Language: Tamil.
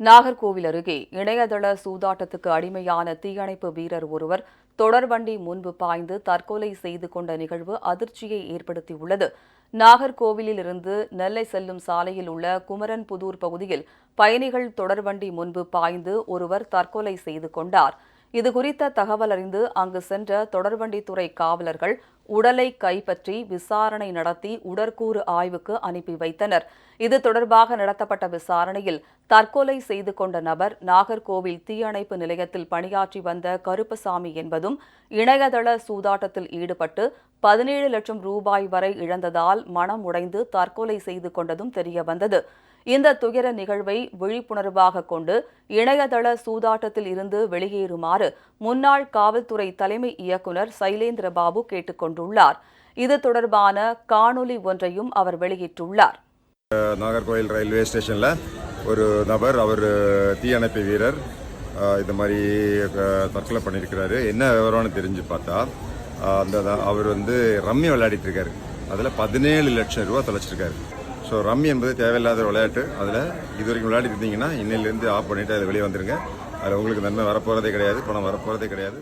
நாகர்கோவில் அருகே இணையதள சூதாட்டத்துக்கு அடிமையான தீயணைப்பு வீரர் ஒருவர் தொடர்வண்டி முன்பு பாய்ந்து தற்கொலை செய்து கொண்ட நிகழ்வு அதிர்ச்சியை ஏற்படுத்தியுள்ளது. நாகர்கோவிலில் இருந்து நெல்லை செல்லும் சாலையில் உள்ள குமரன் புதூர் பகுதியில் பயணிகள் தொடர்வண்டி முன்பு பாய்ந்து ஒருவர் தற்கொலை செய்து கொண்டார். இதுகுறித்த தகவல் அறிந்து அங்கு சென்ற தொடர்வண்டித்துறை காவலர்கள் உடலை கைப்பற்றி விசாரணை நடத்தி உடற்கூறு ஆய்வுக்கு அனுப்பி வைத்தனர். இது தொடர்பாக நடத்தப்பட்ட விசாரணையில் தற்கொலை செய்து கொண்ட நபர் நாகர்கோவில் தீயணைப்பு நிலையத்தில் பணியாற்றி வந்த கருப்பசாமி என்பதும் இணையதள சூதாட்டத்தில் ஈடுபட்டு பதினேழு லட்சம் ரூபாய் வரை இழந்ததால் மனம் உடைந்து தற்கொலை செய்து கொண்டதும் தெரியவந்தது இந்த துயர நிகழ்வை விழிப்புணர்வாக கொண்டு இணையதள சூதாட்டத்தில் இருந்து வெளியேறுமாறு முன்னாள் காவல்துறை தலைமை இயக்குநர் சைலேந்திரபாபு கேட்டுக்கொண்டார். கொண்டுள்ளார். இது தொடர்பான காணொலி ஒன்றையும் அவர் வெளியிட்டுள்ளார். நாகர்கோவில் ரயில்வே ஸ்டேஷனில் ஒரு நபர் அவர் தீயணைப்பு வீரர் இது இந்த மாதிரி தற்கொலை பண்ணியிருக்கிறாரு. என்ன விவரம்னு தெரிஞ்சு பார்த்தா அந்த அவர் வந்து ரம்மி விளையாடிட்டு இருக்காரு அதில் பதினேழு லட்சம் ரூபா தொலைச்சிருக்காரு. ஸோ ரம்மி என்பது தேவையில்லாத விளையாட்டு. அதில் இது வரைக்கும் விளையாடிட்டு இருந்தீங்கன்னா இன்னிலேருந்து ஆஃப் பண்ணிவிட்டு அதில் வெளியே வந்துருங்க. அதில் உங்களுக்கு நன்மை வரப்போகிறதே கிடையாது பணம் வரப்போகிறதே கிடையாது.